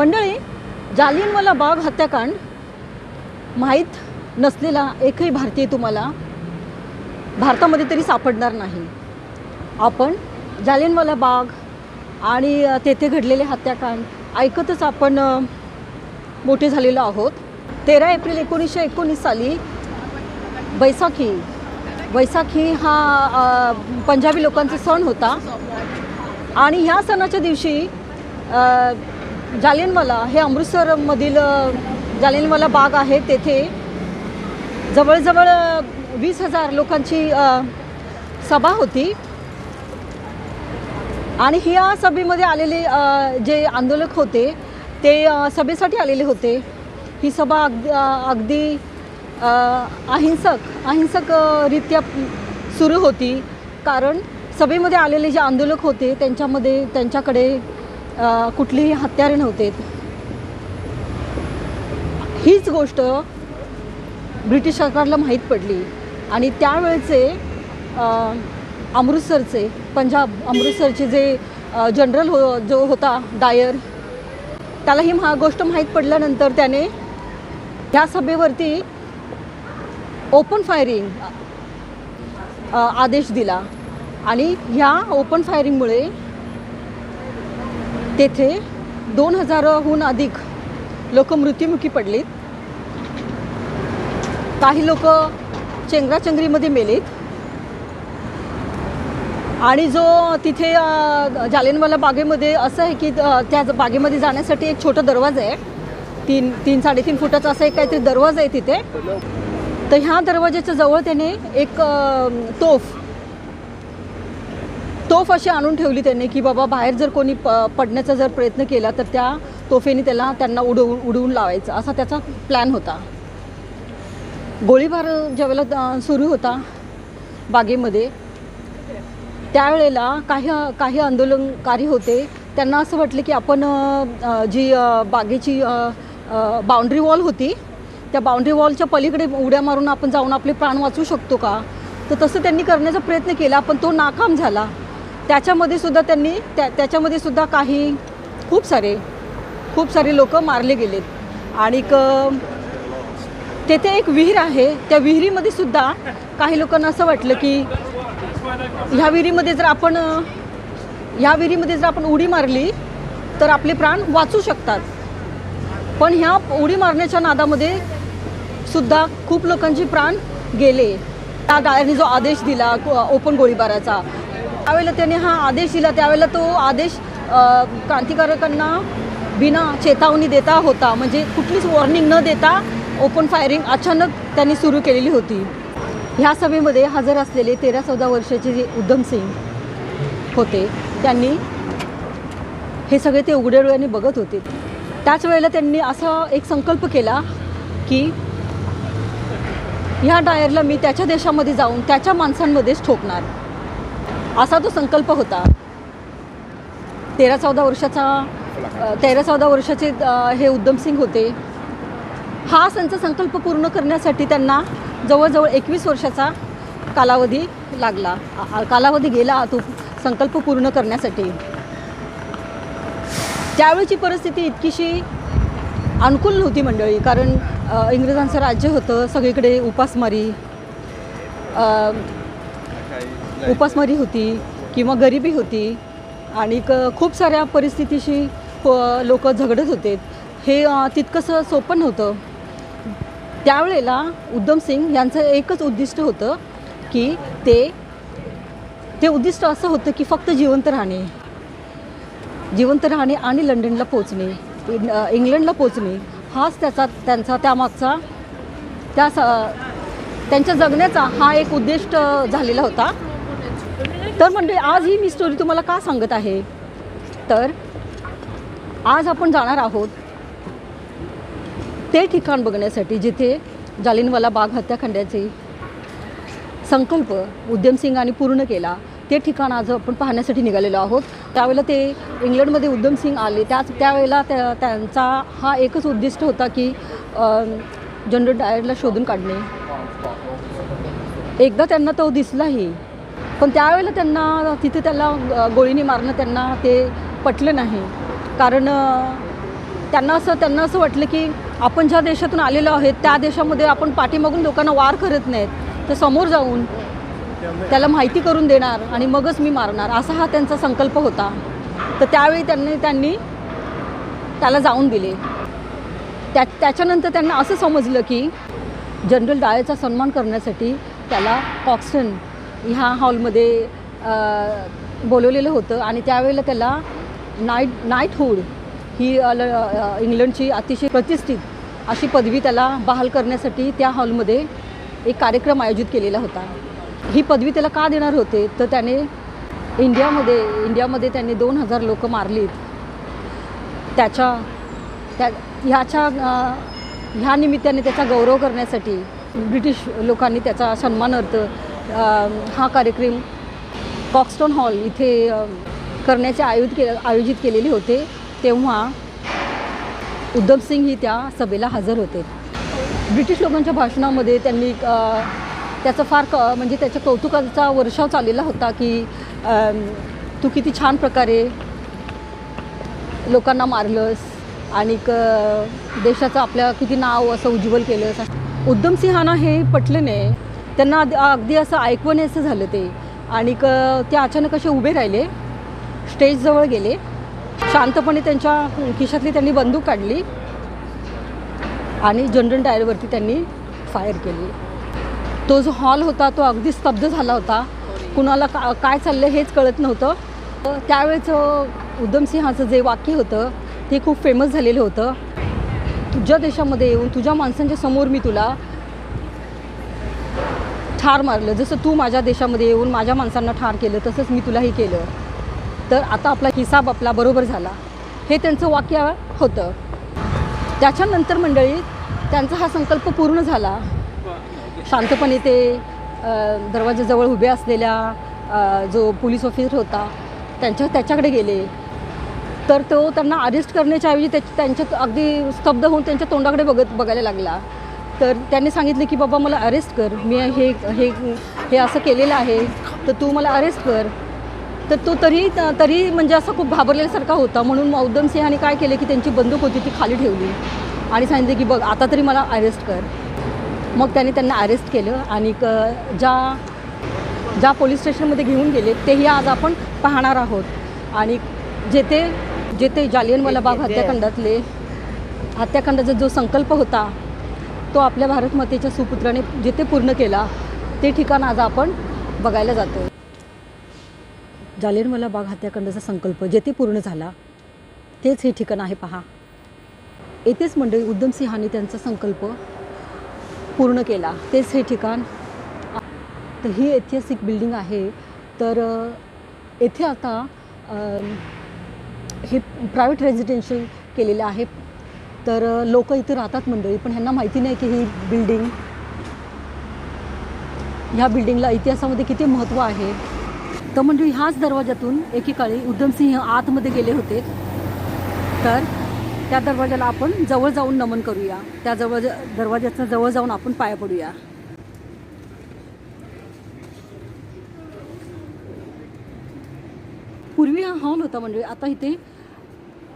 मंडळी जालियनवाला बाग हत्याकांड माहीत नसलेला एकही भारतीय तुम्हाला भारतामध्ये तरी सापडणार नाही. आपण जालियनवाला बाग आणि तेथे घडलेले हत्याकांड ऐकतच आपण मोठे झालेलो आहोत. तेरा एप्रिल एकोणीसशे एकोणीस साली बैसाखी बैसाखी हा पंजाबी लोकांचा सण होता. आणि ह्या सणाच्या दिवशी जालियनवाला हे अमृतसरमधील अ, जालियनवाला बाग आहे तेथे. जवळजवळ वीस हजार लोकांची सभा होती. आणि ह्या सभेमध्ये आलेले जे आंदोलक होते ते सभेसाठी आलेले होते. ही सभा अगदी अगदी अहिंसक अहिंसकरित्या सुरू होती. कारण सभेमध्ये आलेले जे आंदोलक होते त्यांच्यामध्ये त्यांच्याकडे कुठलीही हत्यारे नव्हते हीच गोष्ट ब्रिटिश सरकारला माहीत पडली. आणि त्यावेळचे अमृतसरचे पंजाब अमृतसरचे जे जनरल हो जो होता डायर त्याला ही महा गोष्ट माहीत पडल्यानंतर त्याने ह्या सभेवरती ओपन फायरिंग आदेश दिला. आणि ह्या ओपन फायरिंगमुळे तेथे दोन हजाराहून अधिक लोक मृत्युमुखी पडलीत. काही लोक चेंगराचेंगरीमध्ये मेलेत. आणि जो तिथे जालेनवाला जालियनवाला बागेमध्ये असं आहे की त्या बागेमध्ये जाण्यासाठी एक छोटा दरवाजा आहे. तीन तीन साडेतीन फुटाचा असा एक काहीतरी दरवाजा आहे तिथे. तर ह्या दरवाजाच्या जवळ त्याने एक तोफ तोफ अशी आणून ठेवली त्यांनी की बाबा बाहेर जर कोणी प पडण्याचा जर प्रयत्न केला तर त्या तोफेने त्याला त्यांना उडवून उडवून लावायचं. असा त्याचा प्लॅन होता. गोळीबार ज्यावेळेला सुरू होता बागेमध्ये त्यावेळेला काही काही आंदोलनकारी होते. त्यांना असं वाटलं की आपण जी बागेची बाउंड्री वॉल होती त्या बाउंड्री वॉलच्या पलीकडे उड्या मारून आपण जाऊन आपले प्राण वाचवू शकतो का? तर तसं त्यांनी करण्याचा प्रयत्न केला. पण तो नाकाम झाला. त्याच्यामध्ये सुद्धा त्यांनी त्या त्याच्यामध्ये सुद्धा काही खूप सारे खूप सारे लोक मारले गेलेत. आणि क तेथे एक विहीर आहे. त्या विहिरीमध्ये सुद्धा काही लोकांना असं वाटलं की ह्या विहिरीमध्ये जर आपण ह्या विहिरीमध्ये जर आपण उडी मारली तर आपले प्राण वाचू शकतात. पण ह्या उडी मारण्याच्या नादामध्ये सुद्धा खूप लोकांचे प्राण गेले. त्या डायरने जो आदेश दिला ओपन गोळीबाराचा त्यावेळेला त्यांनी हा आदेश दिला. त्यावेळेला तो आदेश क्रांतिकारकांना बिना चेतावणी देता होता. म्हणजे कुठलीच वॉर्निंग न देता ओपन फायरिंग अचानक त्यांनी सुरू केलेली होती. ह्या सभेमध्ये हजर असलेले तेरा चौदा वर्षाचे जे उद्धम सिंग होते त्यांनी हे सगळे ते उघड्या डोळ्याने बघत होते. त्याच वेळेला त्यांनी असा एक संकल्प केला की ह्या डायरला मी त्याच्या देशामध्ये जाऊन त्याच्या माणसांमध्येच ठोकणार. असा तो संकल्प होता. तेरा चौदा वर्षाचा तेरा चौदा वर्षाचे हे उद्धमसिंग होते. हा त्यांचा संकल्प पूर्ण करण्यासाठी त्यांना जवळजवळ एकवीस वर्षाचा कालावधी लागला. कालावधी गेला तो संकल्प पूर्ण करण्यासाठी. त्यावेळची परिस्थिती इतकीशी अनुकूल नव्हती मंडळी कारण इंग्रजांचं राज्य होतं सगळीकडे उपासमारी. उपासमारी होती किंवा गरिबी होती आणि क खूप साऱ्या परिस्थितीशी हो, लोक झगडत होते. हे तितकंसं सोपं नव्हतं. त्यावेळेला उद्धम सिंग यांचं एकच उद्दिष्ट होतं की ते ते उद्दिष्ट असं होतं की फक्त जिवंत राहणे. जिवंत राहणे आणि लंडनला पोचणे इंग्लंडला पोचणे हाच त्याचा त्यांचा त्यामागचा त्या स- त्यांच्या जगण्याचा हा एक उद्दिष्ट झालेला होता. तर म्हणजे आज ही मी स्टोरी तुम्हाला का सांगत आहे? तर आज आपण जाणार आहोत ते ठिकाण बघण्यासाठी जिथे जालिनवाला बाग हत्याखंडाचे संकल्प उद्यमसिंगाने पूर्ण केला. ते ठिकाण आज आपण पाहण्यासाठी निघालेलो आहोत. त्यावेळेला ते इंग्लंडमध्ये उद्यमसिंग आले. त्याच त्यावेळेला त्या त्यांचा हा एकच उद्दिष्ट होता की जनरल डायरला शोधून काढणे. एकदा त्यांना तो दिसलाही पण त्यावेळेला त्यांना तिथे त्याला गोळीने मारणं त्यांना ते पटलं नाही. कारण त्यांना असं त्यांना असं वाटलं की आपण ज्या देशातून आलेलो आहेत त्या देशामध्ये आपण पाठीमागून लोकांना वार करत नाहीत तर समोर जाऊन त्याला माहिती करून देणार आणि मगच मी मारणार असा हा त्यांचा संकल्प होता. तर त्यावेळी त्यांनी त्यांनी त्याला जाऊन दिले. त्या त्याच्यानंतर त्यांना असं समजलं की जनरल डायरचा सन्मान करण्यासाठी त्याला कॉक्सन ह्या हॉलमध्ये बोलवलेलं होतं आणि त्यावेळेला त्याला नाईट नाईटहूड ही ल- इंग्लंडची अतिशय प्रतिष्ठित अशी पदवी त्याला बहाल करण्यासाठी त्या हॉलमध्ये एक कार्यक्रम आयोजित केलेला होता. ही पदवी त्याला का देणार होते? तर त्याने इंडियामध्ये इंडियामध्ये त्यांनी दोन हजार लोक मारलीत. त्याच्या त्या ह्याच्या ह्या निमित्ताने त्याचा गौरव करण्यासाठी ब्रिटिश लोकांनी त्याचा सन्मानार्थ हा कार्यक्रम कॉक्स्टोन हॉल इथे करण्याचे आयोजित के आयोजित केलेले होते तेव्हा उद्धव सिंग ही त्या सभेला हजर होते. ब्रिटिश लोकांच्या भाषणामध्ये त्यांनी त्याचं फार क म्हणजे त्याच्या कौतुकाचा वर्षाव चाललेला होता की तू किती छान प्रकारे लोकांना मारलंस आणि क देशाचं आपल्या किती नाव असं उज्ज्वल केलंस. उद्धम सिंहांना हे पटलं नाही. त्यांना अग- अगदी असं ऐकवण्याचं झालं ते. आणि क ते अचानक असे उभे राहिले. स्टेजजवळ गेले. शांतपणे त्यांच्या खिशातली त्यांनी बंदूक काढली. आणि जनरल डायरवरती त्यांनी फायर केली. तो जो हॉल होता तो अगदी स्तब्ध झाला होता. कुणाला का काय चाललं हेच कळत नव्हतं. तर त्यावेळेचं उद्धमसिंहाचं जे वाक्य होतं ते खूप फेमस झालेलं होतं. तुझ्या देशामध्ये येऊन तुझ्या माणसांच्या समोर मी तुला ठार मारलं. जसं तू माझ्या देशामध्ये येऊन माझ्या माणसांना ठार केलं तसंच मी तुलाही केलं. तर आता आपला हिसाब आपला बरोबर झाला. हे त्यांचं वाक्य होतं. त्याच्यानंतर मंडळी त्यांचा हा संकल्प पूर्ण झाला. शांतपणे ते दरवाजाजवळ उभे असलेल्या जो पोलीस ऑफिसर होता त्यांच्या त्याच्याकडे गेले. तर तो त्यांना अरेस्ट करण्याच्या ऐवजी त्या त्यांच्या अगदी स्तब्ध होऊन त्यांच्या तोंडाकडे बघत बघायला लागला. तर त्यांनी सांगितलं की बाबा मला अरेस्ट कर. मी हे हे हे असं केलेलं आहे. तर तू मला अरेस्ट कर. तर तो तरी तरी म्हणजे असा खूप घाबरल्यासारखा होता. म्हणून उद्धम सिंहाने काय केलं की त्यांची बंदूक होती ती खाली ठेवली. आणि सांगितलं की बघ आता तरी मला अरेस्ट कर. मग त्याने त्यांना अरेस्ट केलं आणि क ज्या ज्या पोलीस स्टेशनमध्ये घेऊन गेले तेही आज आपण पाहणार आहोत. आणि जेथे जेथे जालियनवाला बाग हत्याकांडातले हत्याकांडाचा जो संकल्प होता तो आपल्या भारत मातेच्या सुपुत्राने जिथे पूर्ण केला ते ठिकाण आज आपण बघायला जातो जालियनवाला बाग हत्याकांडाचा संकल्प जेथे पूर्ण झाला तेच हे ठिकाण आहे पहा. येथेच मंडळी उद्धमसिंहाने त्यांचा संकल्प पूर्ण केला तेच हे ठिकाण. तर ही ऐतिहासिक बिल्डिंग आहे. तर येथे आता हे प्रायव्हेट रेजिडेन्शियल केलेलं आहे. तर लोक इथे राहतात मंडळी पण ह्यांना माहिती नाही की ही बिल्डिंग ह्या बिल्डिंगला इतिहासामध्ये किती महत्त्व आहे. तर म्हणजे ह्याच दरवाजातून एकेकाळी उद्धमसिंह आतमध्ये गेले होते. तर त्या दरवाजाला आपण जवळ जाऊन नमन करूया. त्या जवळ दरवाजाच्या जवळ जाऊन आपण पाया पडूया. पूर्वी हा हॉल होता म्हणजे आता इथे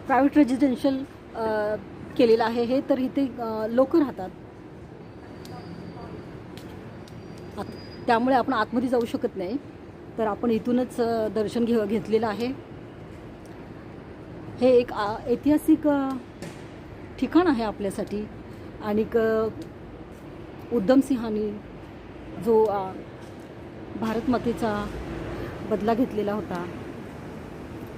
प्रायव्हेट रेजिडेन्शियल केलेलं आहे हे तर इथे लोक राहतात. त्यामुळे आपण आतमध्ये जाऊ शकत नाही. तर आपण इथूनच दर्शन घे घेतलेलं आहे. हे एक आ, ऐतिहासिक ठिकाण आहे आपल्यासाठी. आणि उद्धमसिंहानी जो भारतमातेचा बदला घेतलेला होता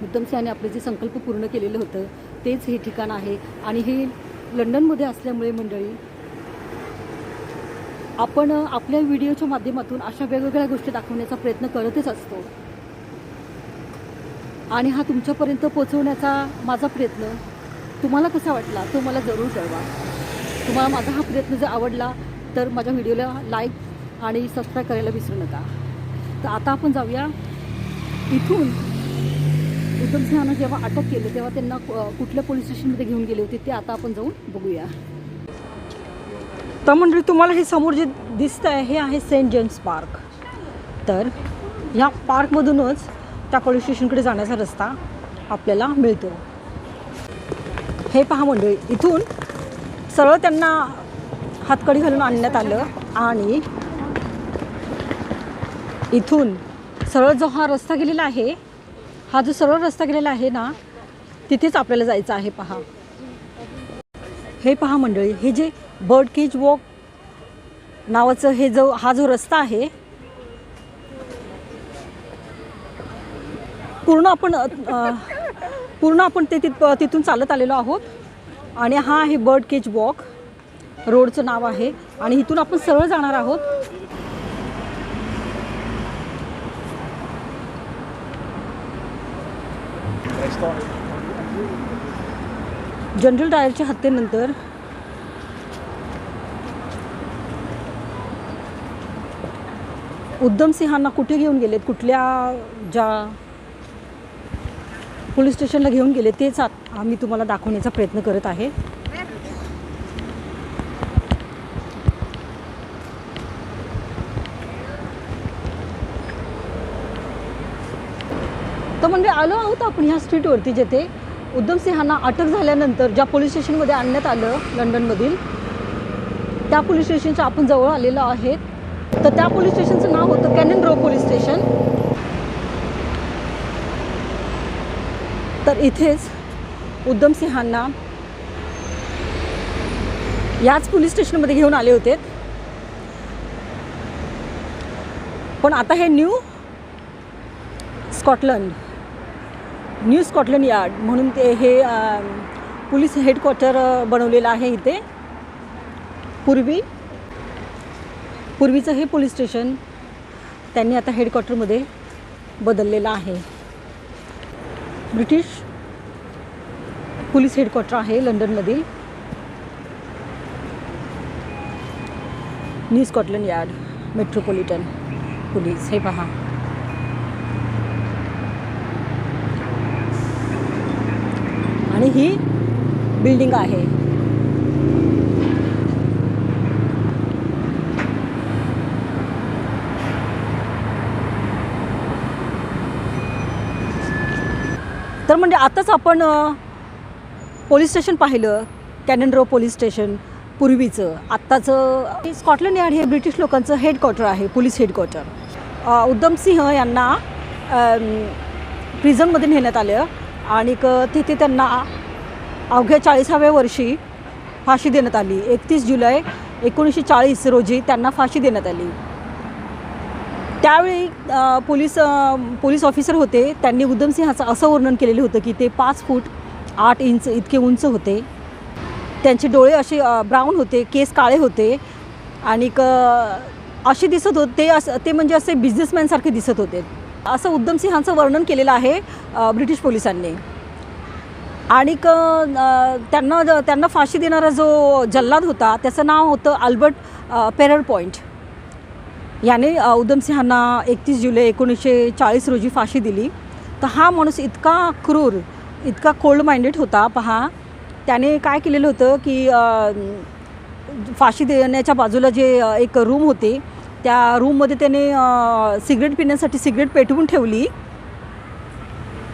उद्धम सिंहाने आपले जे संकल्प पूर्ण केलेलं होतं तेच हे ठिकाण आहे. आणि हे लंडनमध्ये असल्यामुळे मंडळी आपण आपल्या व्हिडिओच्या माध्यमातून अशा वेगवेगळ्या गोष्टी दाखवण्याचा प्रयत्न करतच असतो. आणि हा तुमच्यापर्यंत पोचवण्याचा माझा प्रयत्न तुम्हाला कसा वाटला तो मला जरूर कळवा. तुम्हाला माझा हा प्रयत्न जर आवडला तर माझ्या व्हिडिओला लाईक आणि सबस्क्राईब करायला विसरू नका. तर आता आपण जाऊया इथून उद्धम सिंहानं जेव्हा अटक केली तेव्हा त्यांना कुठल्या पोलीस स्टेशनमध्ये घेऊन गेले होते ते आता आपण जाऊन बघूया. तर मंडळी तुम्हाला हे समोर जे दिसतं आहे हे आहे सेंट जेम्स पार्क तर ह्या पार्कमधूनच त्या पोलीस स्टेशनकडे जाण्याचा रस्ता आपल्याला मिळतो. हे पहा मंडळी इथून सरळ त्यांना हातकडी घालून आणण्यात आलं आणि इथून सरळ जो हा रस्ता गेलेला आहे हा जो सरळ रस्ता गेलेला आहे ना तिथेच आपल्याला जायचं आहे पहा. हे पहा मंडळी हे जे बर्ड केज वॉक नावाचं हे जो हा जो रस्ता आहे पूर्ण आपण पूर्ण आपण ते तिथ तिथून चालत आलेलो आहोत. आणि हा आहे बर्ड केज वॉक रोडचं नाव आहे. आणि इथून आपण सरळ जाणार आहोत. जनरल डायरच्या हत्येनंतर उद्धम सिंहांना कुठे घेऊन गेलेत? कुठल्या ज्या पोलीस स्टेशनला घेऊन गेले तेच आम्ही तुम्हाला दाखवण्याचा प्रयत्न करत आहे. तर म्हणजे आलो आहोत आपण ह्या स्ट्रीटवरती जेथे उद्धम सिंहांना अटक झाल्यानंतर ज्या पोलीस स्टेशनमध्ये आणण्यात आलं लंडनमधील त्या पोलीस स्टेशनच्या आपण जवळ आलेलो आहेत. तर त्या पोलीस स्टेशनचं नाव होतं कॅनन रो पोलीस स्टेशन तर इथेच उद्धम सिंहांना याच पोलीस स्टेशनमध्ये घेऊन आले होते. पण आता हे new Scotland new Scotland yard म्हणून ते हे पोलीस हेडक्वार्टर बनवलेलं आहे इथे. पूर्वी पूर्वीचं हे पोलीस स्टेशन त्यांनी आता हेडक्वार्टरमध्ये बदललेलं आहे. ब्रिटिश पोलीस हेडक्वार्टर आहे लंडनमधील new Scotland yard metropolitan police हे पहा. आणि ही बिल्डिंग आहे. तर म्हणजे आताच आपण पोलीस स्टेशन पाहिलं कॅनन रो पोलीस स्टेशन पूर्वीचं. आत्ताचं स्कॉटलंड यार्ड हे ब्रिटिश लोकांचं हेडक्वार्टर आहे पोलीस हेडक्वार्टर उद्धम सिंह यांना प्रिझनमध्ये नेण्यात आलं. आणि तिथे त्यांना अवघ्या चाळीसाव्या वर्षी फाशी देण्यात आली. एकतीस जुलै एकोणीसशे चाळीस रोजी त्यांना फाशी देण्यात आली. त्यावेळी पोलीस पोलीस ऑफिसर होते. त्यांनी उधमसिंहाचं असं वर्णन केलेलं होतं की ते पाच फूट आठ इंच इतके उंच होते. त्यांचे डोळे असे ब्राऊन होते केस काळे होते. आणि क असे दिसत होते असं ते म्हणजे असे बिझनेसमॅनसारखे दिसत होते. असं उद्धम सिंहांचं वर्णन केलेलं आहे ब्रिटिश पोलिसांनी. आणि क त्यांना त्यांना फाशी देणारा जो जल्लाद होता त्याचं नाव होतं अल्बर्ट पेरर पॉईंट याने उधमसिंहांना सिंहांना एकतीस जुलै एकोणीसशे चाळीस रोजी फाशी दिली. तर हा माणूस इतका क्रूर इतका कोल्ड माइंडेड होता पहा. त्याने काय केलेलं होतं की फाशी देण्याच्या बाजूला जे एक रूम होते त्या रूममध्ये त्याने सिगरेट पिण्यासाठी सिगरेट पेटवून ठेवली.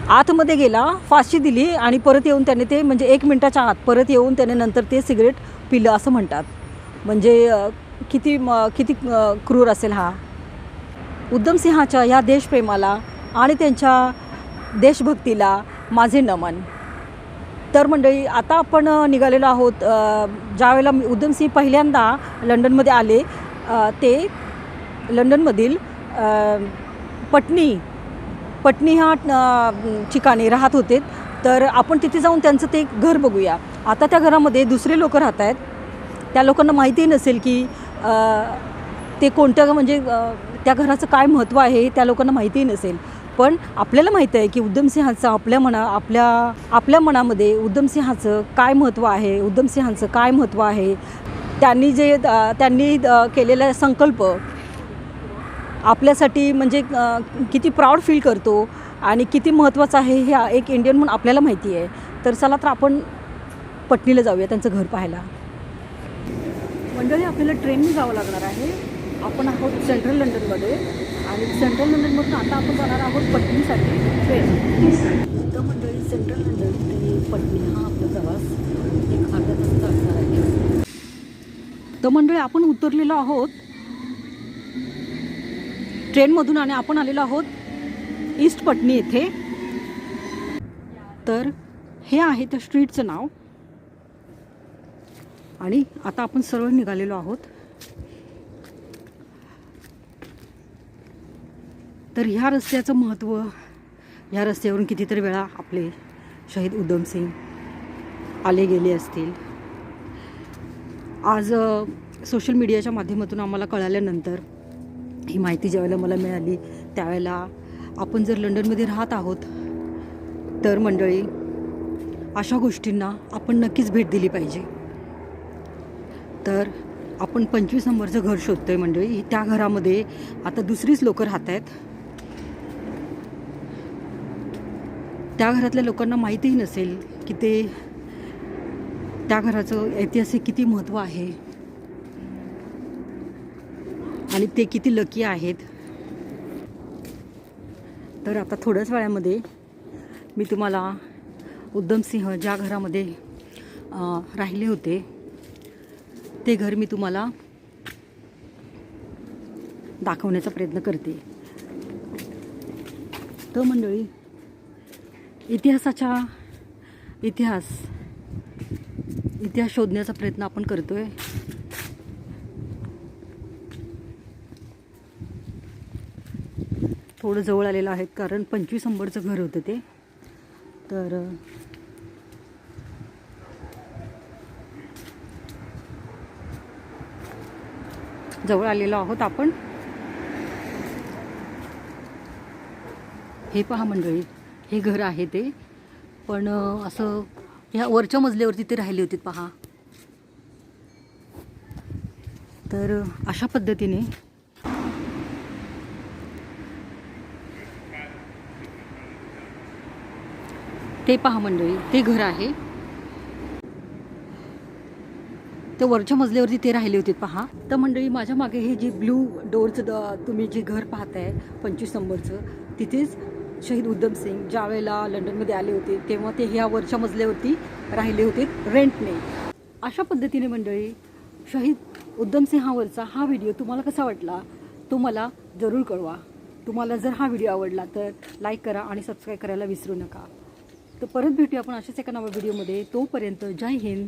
आतमध्ये गेला फाशी दिली आणि परत येऊन त्याने ते म्हणजे एक मिनटाच्या आत परत येऊन त्याने नंतर ते सिगरेट पिलं असं म्हणतात. म्हणजे किती म किती क्रूर असेल हा. उद्धम सिंहाच्या ह्या देशप्रेमाला आणि त्यांच्या देशभक्तीला माझे नमन. तर मंडळी आता आपण निघालेलो आहोत ज्यावेळेला उद्धमसिंह पहिल्यांदा लंडनमध्ये आले ते लंडनमधील पटनी पटनी ह्या ठिकाणी राहत होते. तर आपण तिथे जाऊन त्यांचं ते घर बघूया. आता त्या घरामध्ये दुसरे लोक राहत आहेत. त्या लोकांना माहितीही नसेल की ते कोणत्या म्हणजे त्या घराचं काय महत्त्व आहे त्या लोकांना माहितीही नसेल. पण आपल्याला माहीत आहे की उद्यमसिंहाचं आपल्या मना आपल्या आपल्या मनामध्ये उद्धमसिंहाचं काय महत्त्व आहे उद्यमसिंहाचं काय महत्त्व आहे? त्यांनी जे त्यांनी केलेला संकल्प आपल्यासाठी म्हणजे किती प्राऊड फील करतो आणि किती महत्त्वाचं आहे हे एक इंडियन म्हणून आपल्याला माहिती आहे. तर चला तर आपण पटणीला जाऊया त्यांचं घर पाहायला. मंडळी आपल्याला ट्रेनने जावं लागणार आहे. आपण आहोत सेंट्रल लंडनमध्ये आणि सेंट्रल लंडनमधून आता आपण जाणार आहोत पटणीसाठी ट्रेन तर मंडळी सेंट्रल लंडन ते पटणी हा आपला प्रवास एक अर्धा तास असणार आहे. तर मंडळी आपण उतरलेलो आहोत ट्रेनमधून आणि आपण आलेलो आहोत ईस्ट पटणी येथे. तर हे आहे त्या स्ट्रीटचं नाव. आणि आता आपण सरळ निघालेलो आहोत. तर ह्या रस्त्याचं महत्त्व ह्या रस्त्यावरून कितीतरी वेळा आपले शहीद उधमसिंग आले गेले असतील. आज सोशल मीडियाच्या माध्यमातून आम्हाला कळाल्यानंतर ही माहिती ज्यावेळेला मला मिळाली त्यावेळेला आपण जर लंडनमध्ये राहत आहोत तर मंडळी अशा गोष्टींना आपण नक्कीच भेट दिली पाहिजे. तर आपण पंचवीस नंबरचं घर शोधतो आहे मंडळी. त्या घरामध्ये आता दुसरीच लोकं राहत आहेत. त्या घरातल्या लोकांना माहितीही नसेल की ते त्या घराचं ऐतिहासिक किती महत्त्व आहे. आणि ते किती लकी आहेत. तर आता थोड्याच वेळामध्ये मी तुम्हाला उद्धमसिंह ज्या घरामध्ये राहिले होते ते घर मी तुम्हाला दाखवण्याचा प्रयत्न करते. तर मंडळी इतिहासाच्या इतिहास इतिहास शोधण्याचा प्रयत्न आपण करतो आहे थोडं जवळ आलेलं आहे कारण पंचवीस नंबरचं घर होतं ते. तर जवळ आलेलो आहोत आपण. हे पहा मंडळी हे घर आहे ते. पण असं ह्या वरच्या मजल्यावरती ते राहिले होते पहा. तर अशा पद्धतीने ते पहा मंडळी ते घर आहे. ते वरच्या मजल्यावरती ते राहिले होते पहा. तर मंडळी माझ्या मागे हे जे ब्ल्यू डोअरचं द तुम्ही जे घर पाहताय पंचवीस नंबरचं तिथेच शहीद उद्धम सिंग ज्या वेळेला लंडनमध्ये आले होते तेव्हा ते ह्या वरच्या मजल्यावरती राहिले होते रेंटने अशा पद्धतीने मंडळी शहीद उद्धम सिंहावरचा हा व्हिडिओ तुम्हाला कसा वाटला तो मला जरूर कळवा. तुम्हाला जर हा व्हिडिओ आवडला तर लाईक करा आणि सबस्क्राईब करायला विसरू नका. तर परत भेटूया आपण अशाच एका नव्या व्हिडिओमध्ये तोपर्यंत जय हिंद.